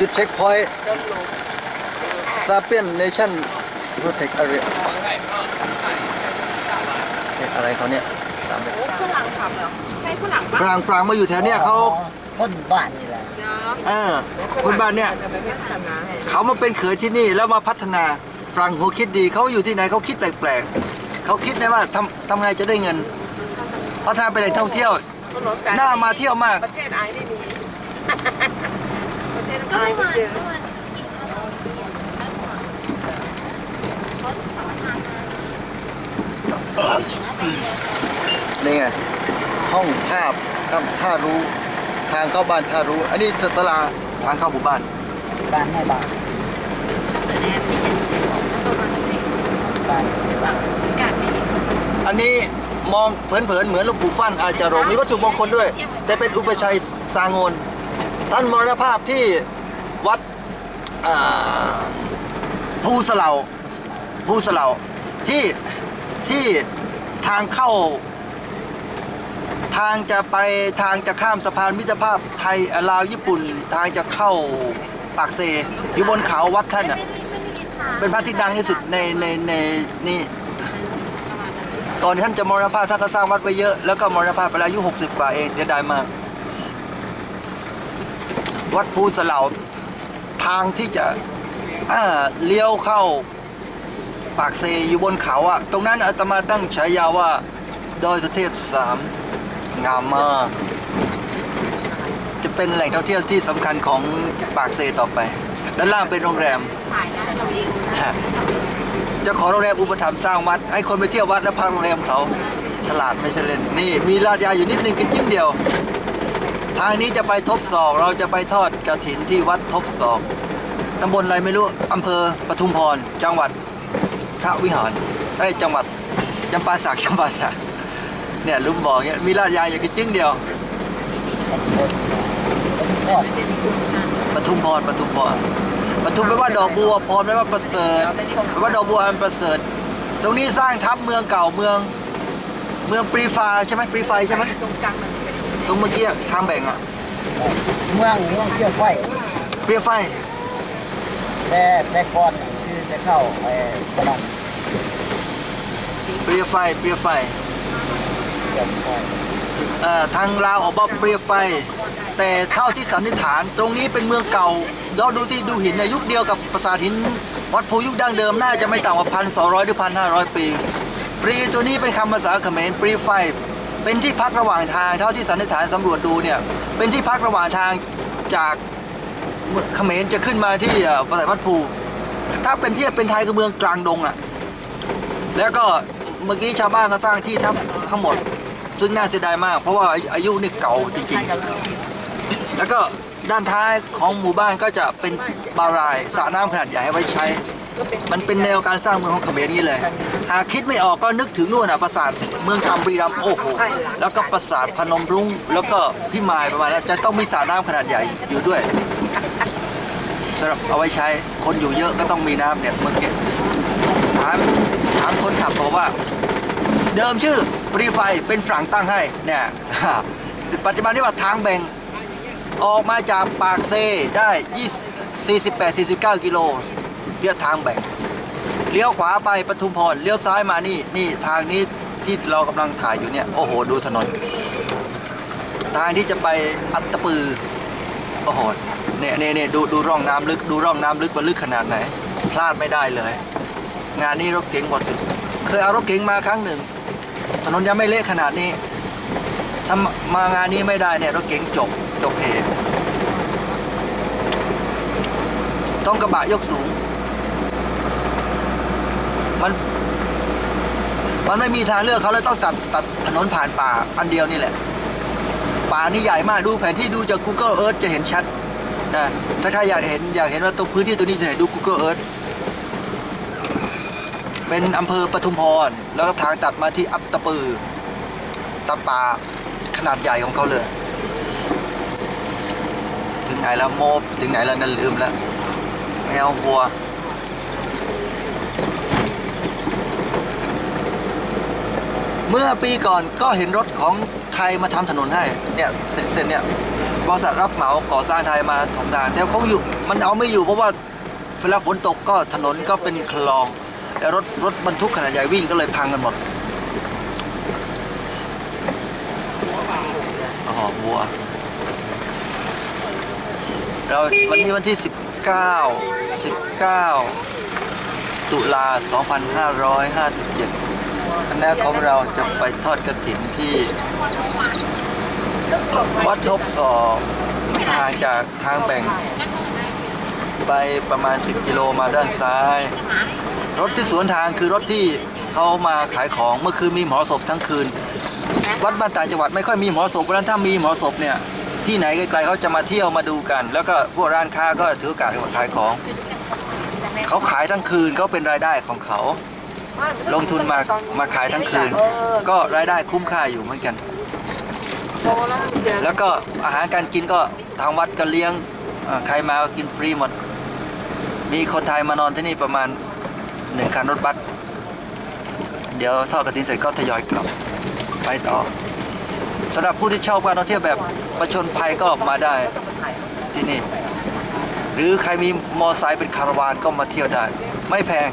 จุดเช็คพอยต์ซาเปียนเนชั่นโปรเทคอารีอะไรเขาเนี่ยตามไปฝรั่งทำเหรอใช่ฝรั่งฝปะรั่งฝรั่งมาอยู่แถวเนี้ยเขาคนบ้านนี่แหละเนาะเออคนบ้านเนี่ยทำไมไม่ทำนะให้เขามาเป็นเขยที่นี่แล้วมาพัฒนาฝรั่งหัวคิดดีเขาอยู่ที่ไหนเขาคิดแปลกๆเขาคิดนะว่าทำทำไงจะได้เงินพัฒนาเป็นแหล่งท่องเที่ยวถนนกรน่ามาเที่ยวมากประเทศไอไม่มีประเทศไอก็เมื่อไม่วา นเจอเมื่อวานกินข้าวเที่ยงไม่หมดเขาสอนทางมาผู้หญิงอะไปเจอเขานี่ไง ห้องภาพท่ารู้ ทางเข้าบ้านท่ารู้ อันนี้ตลาดทางเข้าหมู่บ้าน บ้านแม่บ้านเปิดแอร์ไม่เห็นแล้วประมาณสักสิบบ้านฝั่งอากาศไม่ดีอันนี้มองเผินๆเหมือนหลวงปู่ฟั่นอาจารย์มีวัตถุมงคลด้วย แต่เป็นอุปชัยสางนท่านมรณภาพที่ วัดภูสเลาภูสเลาที่ที่ทางเข้า ทางจะไปทางจะข้ามสะพานมิตรภาพไทยลาวญี่ปุ่น ทางจะเข้าปากเซอยู่บนเขาวัดท่านอะเป็นพระที่ดังที่สุดในในในนี่ก่อนท่านจะมรณภาพท่านก็สร้างวัดไว้เยอะแล้วก็มรณภาพไปแล้วอายุ60กว่าเองเสียดายมาก วัดภูสเลา ทางที่จะอ่าเลี้ยวเข้าปากเซอยู่บนเขาอะตรงนั้นอาตมาตั้งฉายาว่าดอยสุเทพสามงามมากจะเป็นแหล่งท่องเที่ยวที่สำคัญของปากเซต่อไป ด้านล่างเป็นโรงแรมถ่ายได้เราเองฮะขอโรงแรมอุปถัมภ์สร้างวัด ให้คนไปเที่ยววัดแล้วพักโรงแรมเขาฉลาดไม่ใช่เล่นนี่มีลาดยาอยู่นิดนึงกันจิ้มเดียว ทางนี้จะไปทบศอกเราจะไปทอดกระถินที่วัดทบศอกตำบลอะไรไม่รู้อำเภอปทุมพร จังหวัดพระวิหารไอ้จังหวัดจำปาสักจำปาสักเนี่ยลุงบอกเงี้ยมีลาดยาอย่างกันจิ้งเดียวปทุมพรปทุมพรปทุมแปลว่าดอกบัวพรแปลว่าประเสริฐแปลว่าดอกบัวอันประเสริฐ ตรงนี้สร้างทับเมืองเก่าเมือง เมืองปรีฟาใช่ไหมปรีไฟใช่ไหมตรงกลางมัน ตรงเมื่อกี้ทางแบ่งอะเมืองเมืองเที่ยวไฟปรีไฟแต่แต่ก่อนชื่อจะเข้าไปกระดองปรีไฟปรีไฟเที่ยวไฟเอ่อทางลาวออกว่าปรีไฟ แต่เท่าที่สันนิษฐานตรงนี้เป็นเมืองเก่าเราดูที่ดูหินในยุคเดียวกับปราสาทหินวัดภูยุคดั้งเดิมน่าจะไม่ต่ำกว่าพันสองร้อยหรือพันห้าร้อยปีปรีตัวนี้เป็นคำภาษาเขมรปรีไฟ เป็นที่พักระหว่างทางเท่าที่สันนิษฐานสำรวจดูเนี่ยเป็นที่พักระหว่างทางจากเขมรจะขึ้นมาที่ปราสาทวัดภูถ้าเป็นเทียบเป็นไทยคือเมืองกลางดงอะแล้วก็เมื่อกี้ชาวบ้านก็สร้างที่ทับทั้งหมด ซึ่งน่าเสียดายมาก เพราะว่าอายุนี่เก่าจริงๆแล้วก็ด้านท้ายของหมู่บ้านก็จะเป็นบารายสระน้ำขนาดใหญ่ให้ไว้ใช้ มันเป็นแนวการสร้างเมืองของเขมรนี้เลย หากคิดไม่ออกก็นึกถึงนู่นน่ะปราสาทเมืองคำบุรีรัมย์โอ้โห แล้วก็ปราสาทพนมรุ้ง แล้วก็พิมายประมาณนั้นจะต้องมีสระน้ำขนาดใหญ่อยู่ด้วยสำหรับเอาไว้ใช้ คนอยู่เยอะก็ต้องมีน้ำเนี่ยเมื่อกี้ถามถามคนขับบอกว่า เดิมชื่อปรีไฟเป็นฝรั่งตั้งให้ เนี่ย ปัจจุบันนี้ว่าทางแบ่งออกมาจากปากเซได้ 20 48 49 กิโล เรียกทางแบ่งเลี้ยวขวาไปปทุมพรเลี้ยวซ้ายมานี่นี่ทางนี้ที่เรากำลังถ่ายอยู่เนี่ยโอ้โหดูถนน ทางที่จะไปอัตตปือโอ้โหเนี่ยเนี่ยเนี่ยดูดูร่องน้ำลึกดูร่องน้ำลึกว่าลึกขนาดไหน พลาดไม่ได้เลย งานนี้รถเก๋งหมดสิทธิ์เคยเอารถเก๋งมาครั้งหนึ่ง ถนนยังไม่เละขนาดนี้ถ้ามางานนี้ไม่ได้เนี่ยรถเก๋งจบจบเหต้องกระบะยกสูง มันมันไม่มีทางเลือกเขาเลยต้องตัดตัดถนนผ่านป่าอันเดียวนี่แหละ ป่านี่ใหญ่มากดูแผนที่ดูจาก Google Earth จะเห็นชัดนะถ้าใครอยากเห็นอยากเห็นว่าตรงพื้นที่ตัวนี้จะไหนดู Google Earth เป็นอำเภอปทุมพร แล้วก็ทางตัดมาที่อัตตปือตัดป่าขนาดใหญ่ของเขาเลย ถึงไหนแล้วโมบถึงไหนแล้วนั่นลืมแล้วแมววัว เมื่อปีก่อนก็เห็นรถของไทยมาทำถนนให้เนี่ยเส้นเส้นเนี่ยบริษัทรับเหมาก่อสร้างไทยมาถมทางแต่เขาอยู่มันเอาไม่อยู่เพราะว่าเวลาฝนตกก็ถนนก็เป็นคลอง แล้วรถรถบรรทุกขนาดใหญ่วิ่งก็เลยพังกันหมดอ๋อบัวเราวันนี้วันที่ 19 19 ตุลา 2557 คณะของเราจะไปทอดกระถินที่วัดทบสองห่างจากทางแบ่ง ไปประมาณ 10 กิโลมาด้านซ้าย รถที่สวนทางคือรถที่เขามาขายของเมื่อคืนมีหมอศพทั้งคืน วัดบ้านต่างจังหวัดไม่ค่อยมีหมอศพเพราะฉะนั้นถ้ามีหมอศพเนี่ยที่ไหนไกลๆเขาจะมาเที่ยวมาดูกัน แล้วก็พวกร้านค้าก็ถือโอกาสขายของ เขาขายทั้งคืนก็เป็นรายได้ของเขา ลงทุนมามาขายทั้งคืน ก็รายได้คุ้มค่าอยู่เหมือนกันโตแล้วเจอแล้วก็อาหารการกินก็ทางวัดก็เลี้ยงอ่าใครมาก็กินฟรีหมด มีคนไทยมานอนที่นี่ประมาณหนึ่งคันรถบัสเดี๋ยวทอดกระถินเสร็จก็ทยอยกลับไปต่อสำหรับผู้ที่ชอบการท่องเที่ยวแบบประชนภัยก็มาได้ที่นี่ หรือใครมีมอไซค์เป็นคาราวานก็มาเที่ยวได้ ไม่แพง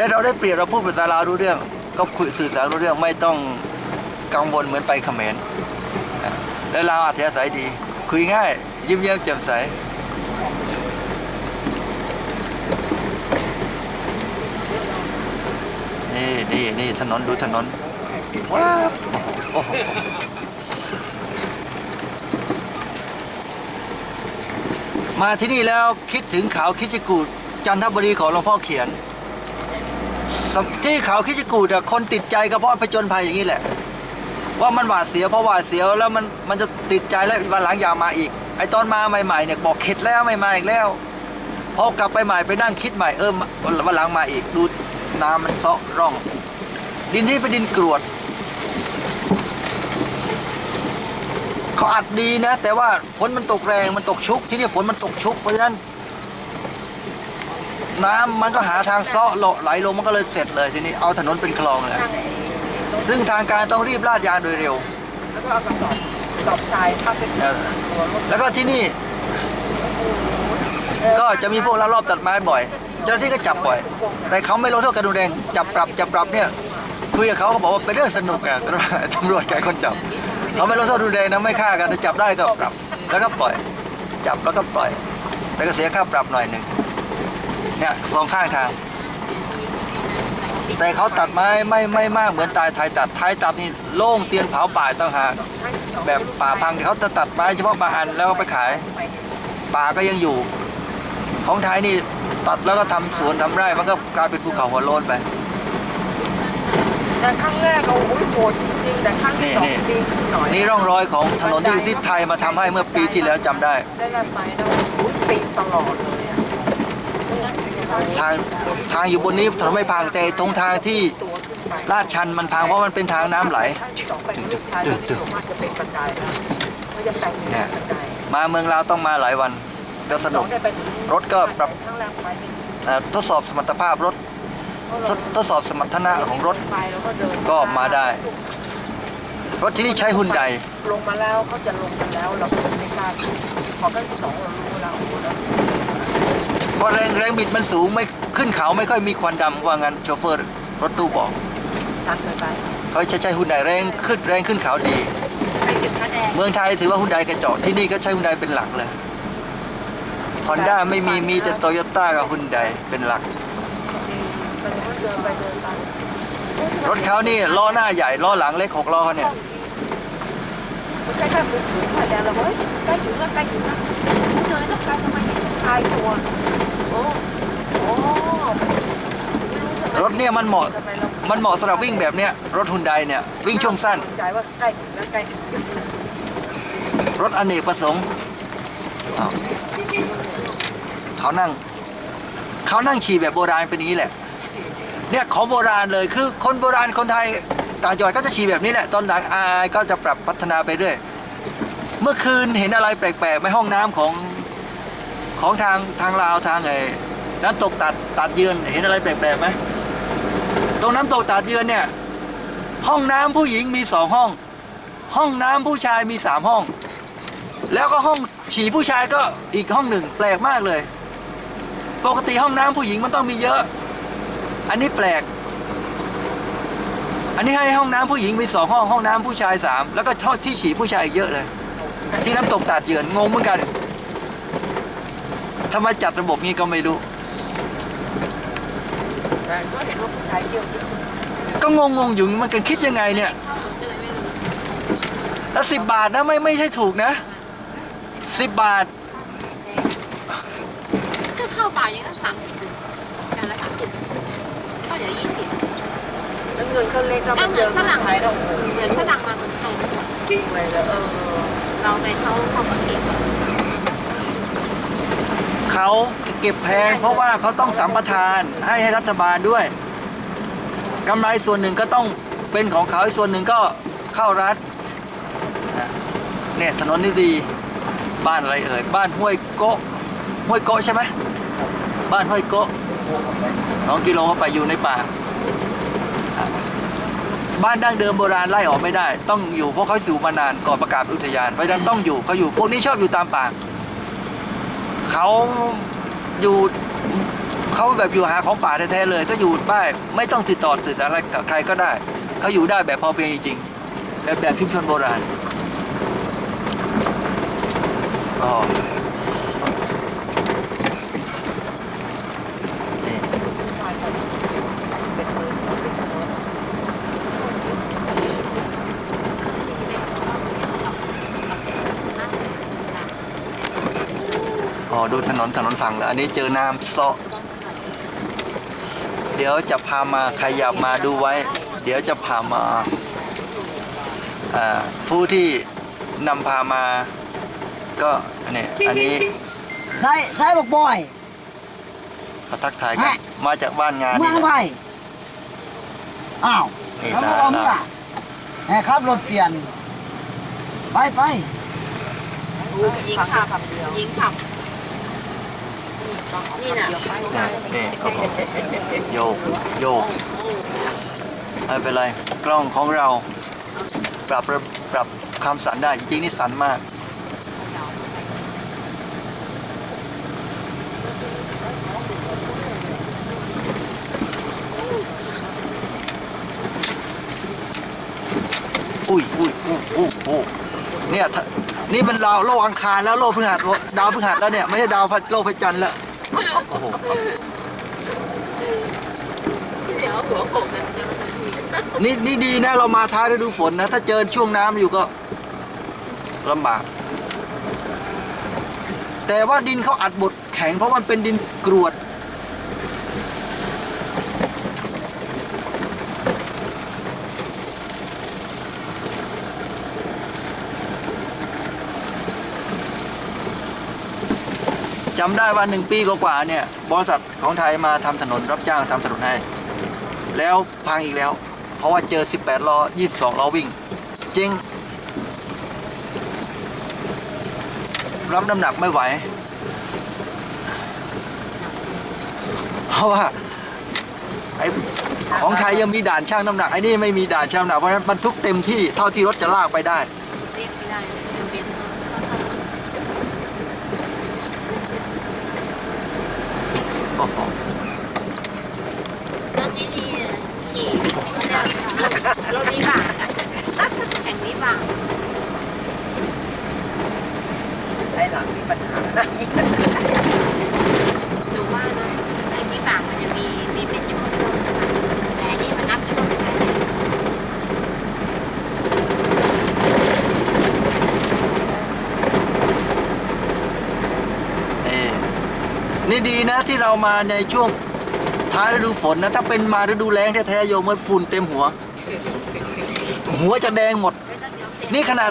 ได้เราได้เปรียบเราพูดภาษาลาวรู้เรื่อง ก็คุยสื่อสารรู้เรื่องไม่ต้องกังวลเหมือนไปเขมรและเราวอัธยาศัยดี คุยง่าย ยิ้มแย้มแจ่มใสนี่นี่นี่ถนนดูถนนว้าวมาที่นี่แล้วคิดถึงเขาคิชิกูดจันทบุรีของหลวงพ่อเขียน ที่เขาคิชิกูดอะคนติดใจก็เพราะไปจนภัยอย่างนี้แหละ ว่ามันหวาดเสียวเพราะหวาดเสียวแล้วมันมันจะติดใจแล้ววันหลังอยากมาอีก ไอตอนมาใหม่ๆเนี่ยบอกเข็ดแล้วไม่มาอีกแล้วพอกลับไปใหม่ไปนั่งคิดใหม่เออวันหลังมาอีกดูน้ำมันเซาะร่อง ดินที่เป็นดินกรวดเขาอัดดีนะ แต่ว่าฝนมันตกแรงมันตกชุก ที่นี่ฝนมันตกชุกเพราะฉะนั้น น้ำมันก็หาทางเซาะไหลลงมันก็เลยเสร็จเลยทีนี้เอาถนนเป็นคลองเลยทางไอ้รถซึ่งทางการต้องรีบลาดยางโดยเร็ว แล้วก็เอากระสอบสอบทรายทับเป็นเออตัวรถแล้วก็ที่นี่ ก็จะมีพวกลักลอบตัดไม้บ่อย เจ้าหน้าที่ก็จับบ่อย แต่เขาไม่ลงโทษกันรุนแรงจับปรับจับปรับเนี่ยคุยกับเขาเขาบอกว่าเป็นเรื่องสนุกอะตำรวจแกคนจับเขาไม่ลงโทษรุนแรงนะไม่ฆ่ากันแต่จับได้ก็ปรับ แล้วก็ปล่อย จับแล้วก็ปล่อย แต่ก็เสียค่าปรับหน่อยหนึ่ง เนี่ยสองข้างทาง แต่เขาตัดไม้ไม่ไม่มากเหมือนตายไทยตัดไทยตัดนี่โล่งเตียนเผาป่าต่างหากแบบป่าพังเขาจะตัดไม้เฉพาะบางอันแล้วก็ไปขาย ป่าก็ยังอยู่ ของไทยนี่ตัดแล้วก็ทำสวนทำไร่มันก็กลายเป็นภูเขาหัวโล้นไปแต่ครั้งแรกเราโอ้ยโหดจริงๆแต่ครั้งที่สองนี่ดีขึ้นหน่อยนี่ร่องรอยของถนนที่ที่ไทยมาทำให้เมื่อปีที่แล้วจำได้ ได้แล้วไปแล้วโอ้ยปีนตลอดเลยอะ ทางทางอยู่บนนี้ถนนไม่พังแต่ตรงทางที่ลาดชันมันพังเพราะมันเป็นทางน้ำไหลครั้งที่สองไปกับลูกชายแล้วที่มาเป็นบันไดแล้วเขาจะแต่งเนบันไดมาเมืองลาวต้องมาหลายวันก็สนุกรถก็ปรับทดสอบสมรรถภาพรถทดทดสอบสมรรถนะของรถก็มาได้ รถที่นี่ใช้ฮุนไดลงมาแล้วเขาจะลงกันแล้วเราก็ไม่กล้าพอครั้งที่สองเรารู้แล้ว เพราะแรงแรงบิดมันสูงไม่ขึ้นเขาไม่ค่อยมีควันดำว่างั้นโชเฟอร์รถตู้บอกตันไปไปเขาจะใช้ฮุนไดแรงขึ้นแรงขึ้นเขาดี ไปถึงพระแดงเมืองไทยถือว่าฮุนไดกระจอกที่นี่ก็ใช้ฮุนไดเป็นหลักเลยฮอนด้าไม่มีมีแต่โตโยต้ากับฮุนไดเป็นหลักตอนนี้ก็เดินไปเดินไปรถเขานี่ล้อหน้าใหญ่ล้อหลังเล็กหกล้อเขาเนี่ยใกล้ๆปุ๊บถึงพอแดงเราเฮ้ยใกล้ถึงแล้วใกล้ถึงแล้วเดินต้องการทำไมเห็นชายตัวโอ้โอ้ รถเนี่ยมันเหมาะ มันเหมาะสำหรับวิ่งแบบเนี้ย รถฮุนไดเนี่ย วิ่งช่วงสั้น ใจว่าใกล้ถึงแล้วใกล้ถึงรถอเนกประสงค์อ้าวเขานั่ง เขานั่งฉี่แบบโบราณเป็นอย่างนี้แหละ เนี่ยของโบราณเลยคือคนโบราณคนไทยต่างจังหวัดก็จะฉี่แบบนี้แหละ ตอนหลังอายก็จะปรับพัฒนาไปเรื่อย เมื่อคืนเห็นอะไรแปลกๆไหมห้องน้ำของ ของทางทางลาวทางไอ้น้ำตกตัดตัดเยือนเห็นอะไรแปลกๆไหมตรงน้ำตกตัดเยือนเนี่ย ห้องน้ำผู้หญิงมีสองห้อง ห้องน้ำผู้ชายมีสามห้อง แล้วก็ห้องฉี่ผู้ชายก็อีกห้องหนึ่งแปลกมากเลย ปกติห้องน้ำผู้หญิงมันต้องมีเยอะ อันนี้แปลก อันนี้ให้ห้องน้ำผู้หญิงมีสองห้องห้องน้ำผู้ชายสามแล้วก็ท่อที่ฉี่ผู้ชายอีกเยอะเลย ที่น้ำตกตาดเยือนงงเหมือนกัน ทำไมจัดระบบนี้ก็ไม่รู้ แต่ก็เห็นว่าผู้ชายเยอะก็งงงๆอยู่มันกันคิดยังไงเนี่ยแล้วสิบบาทนะไม่ไม่ใช่ถูกนะสิบบาทก็เข้าป่ายังก็สามสิบจานละสามสิบก็เดี๋ยวยี่สิบแล้วเงินเขาเล็กเราไปเจอคนไทยเราเหมือนฝรั่งมาเมืองไทยจริงเลยแล้วเออเราไปเขาเขาก็เก็บ เขาเก็บแพง เพราะว่าเขาต้องสัมปทานให้ให้รัฐบาลด้วยกำไรส่วนหนึ่งก็ต้องเป็นของเขาอีกส่วนหนึ่งก็เข้ารัฐเนี่ยถนนนี่ดีบ้านอะไรเอ่ยบ้านห้วยโกะห้วยโกะใช่ไหมบ้านห้วยโกะสองกิโลเข้าไปอยู่ในป่าบ้านดั้งเดิมโบราณไล่ออกไม่ได้ ต้องอยู่เพราะเขาอยู่มานานก่อนประกาศอุทยานเพราะฉะนั้นต้องอยู่เขาอยู่พวกนี้ชอบอยู่ตามป่า เขาอยู่เขาแบบอยู่หาของป่าแท้ๆเลย ก็อยู่บ้านไม่ต้องติดต่อสื่อสารอะไรกับใครก็ได้ เขาอยู่ได้แบบพอเพียงจริงๆแบบแบบชุมชนโบราณอ๋อ ดูถนนถนนฝั่งแล้วอันนี้เจอน้ำเซาะเดี๋ยวจะพามาใครอยากมาดูไว้ เดี๋ยวจะพามาอ่าผู้ที่นำพามาก็เนี่ยอันนี้ใช่ใช่บอกบอยเขาทักทายกันมาจากบ้านงานเมืนี่องแหไทละยอ้าวนี่แล้วนะก็เมื่อแหมครับรถเปลี่ยน ไปไปยิงขับคำเดียวยิงขับ นี่น่ะนี่โอ้โหโยกโยกไม่เป็นไรกล้องของเรา ปรับระปรับความสั่นได้จริงๆนี่สั่นมากอุ้ยอุ้ยอุ้ยอุ้ยอุ้ยเนี่ย นี่มันดาวโลกอังคารแล้วโลกพฤหัสดาวพฤหัสแล้วเนี่ย ไม่ใช่ดาวโลกพระจันทร์แล้ว โอ้โหเดี๋ยวหัวโขกกันเดี๋ยวมันจะมีนี่นี่ดีนะเรามาท้ายฤดูฝนนะ ถ้าเจอช่วงน้ำอยู่ก็ลำบาก แต่ว่าดินเขาอัดบดแข็งเพราะมันเป็นดินกรวด จำได้ว่าหนึ่งปีกว่าๆเนี่ยบริษัทของไทยมาทำถนนรับจ้างทำถนนให้ แล้วพังอีกแล้ว เพราะว่าเจอ 18ล้อ22ล้อวิ่ง จริง รับน้ำหนักไม่ไหว เพราะว่าไอ้ของไทยยังมีด่านช่างน้ำหนักไอ้นี่ไม่มีด่านช่างน้ำหนักเพราะฉะนั้นบรรทุกเต็มที่เท่าที่รถจะลากไปได้เรียกไม่ได้มันเป็น โอ้โห รถดีๆขี่ เรถวิบากอะแข่งวิบากไอ้หลังมีปัญหานะหนูว่ารถไอ้วิบากมันจะมีมีเป็นช่วงๆแต่อันนี่มันนับช่วงไปนี่นี่ดีนะที่เรามาในช่วงท้ายฤดูฝนนะ ถ้าเป็นมาฤดูแล้งแท้ๆโยมมันฝุ่นเต็มหัว หัวจะแดงหมด นี่ขนาด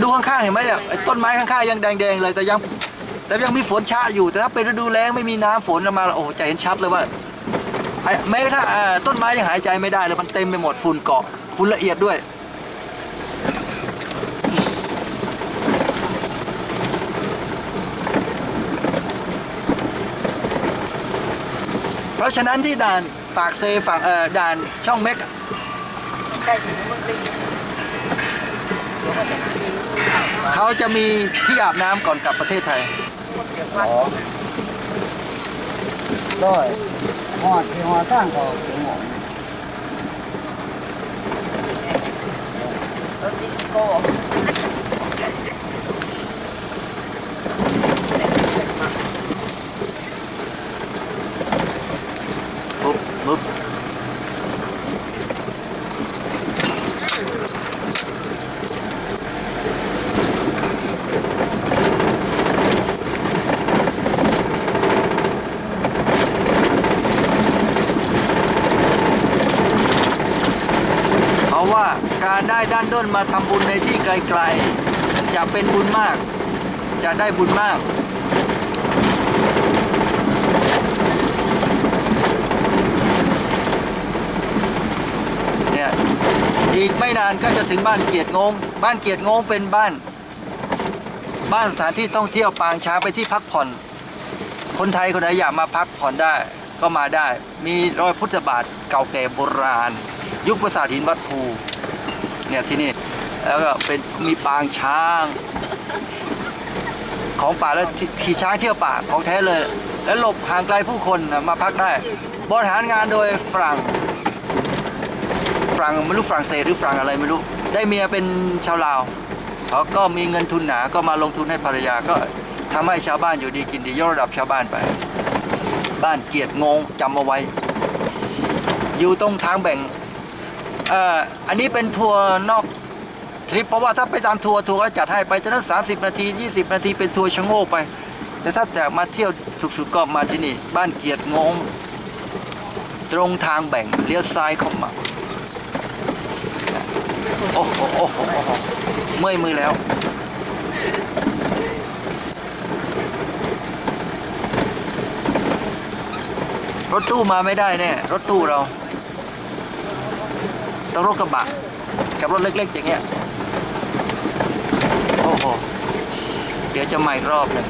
ดูข้างๆเห็นไหมเนี่ยไอ้ต้นไม้ข้างๆยังแดงๆเลยแต่ยัง แต่ยังมีฝนชะอยู่ แต่ถ้าเป็นฤดูแล้งไม่มีน้ำฝนมาโอ้โหจะเห็นชัดเลยว่าไอ้แม้กระทั่งอ่าต้นไม้ยังหายใจไม่ได้เลยมันเต็มไปหมดฝุ่นเกาะฝุ่นละเอียดด้วยเพราะฉะนั้นที่ด่านปากเซฝั่งเอ่อด่านช่องเม็ก เมืองลีขเขาจะมีที่อาบน้ำก่อนกลับประเทศไทยอ๋อด้วยหอดที่หอดสร้างก็เก่งหมดรถดิสโก้ ปุ๊บปุ๊บเพราะว่าการ ได้นมาทำบุญในที่ไกลๆ จะเป็นบุญมาก จะได้บุญมากเนี่ยอีกไม่นานก็จะถึงบ้านเกียรติงง บ้านเกียรติงงเป็นบ้าน บ้านสถานที่ท่องเที่ยวปางช้างไปที่พักผ่อน คนไทยคนไหนอยากมาพักผ่อนได้ก็มาได้ มีรอยพุทธบาทเก่าแก่โบราณ ยุคปราสาทหินวัดภู เนี่ยที่นี่ แล้วก็เป็นมีปางช้าง ของป่าแล้วที่ขี่ช้างเที่ยวป่าของแท้เลย แล้วหลบห่างไกลผู้คนมาพักได้บริหารงานโดยฝรั่งฝรั่งไม่รู้ฝรั่งเศสหรือฝรั่งอะไรไม่รู้ได้เมียเป็นชาวลาวเขาก็มีเงินทุนหนาก็มาลงทุนให้ภรรยาก็ทำให้ชาวบ้านอยู่ดีกินดียกระดับชาวบ้านไป บ้านเกียรติงงจำเอาไว้ อยู่ตรงทางแบ่ง เอ่ออันนี้เป็นทัวร์นอกทริปเพราะว่าถ้าไปตามทัวร์ทัวร์ก็จัดให้ไปจนนั้นสามสิบนาที 20 นาทีเป็นทัวร์ชะโง่ไป แต่ถ้าจะมาเที่ยวสุดๆก็มาที่นี่ บ้านเกียรติงงตรงทางแบ่งเลี้ยวซ้ายเข้ามาโอ้โหโอ้โหโอ้โหเมื่อยมือแล้วรถตู้มาไม่ได้แน่รถตู้เรา ต้องรถกระบะกับรถเล็กๆอย่างเงี้ยโอ้โหเดี๋ยวจะมาอีกรอบหนึ่ง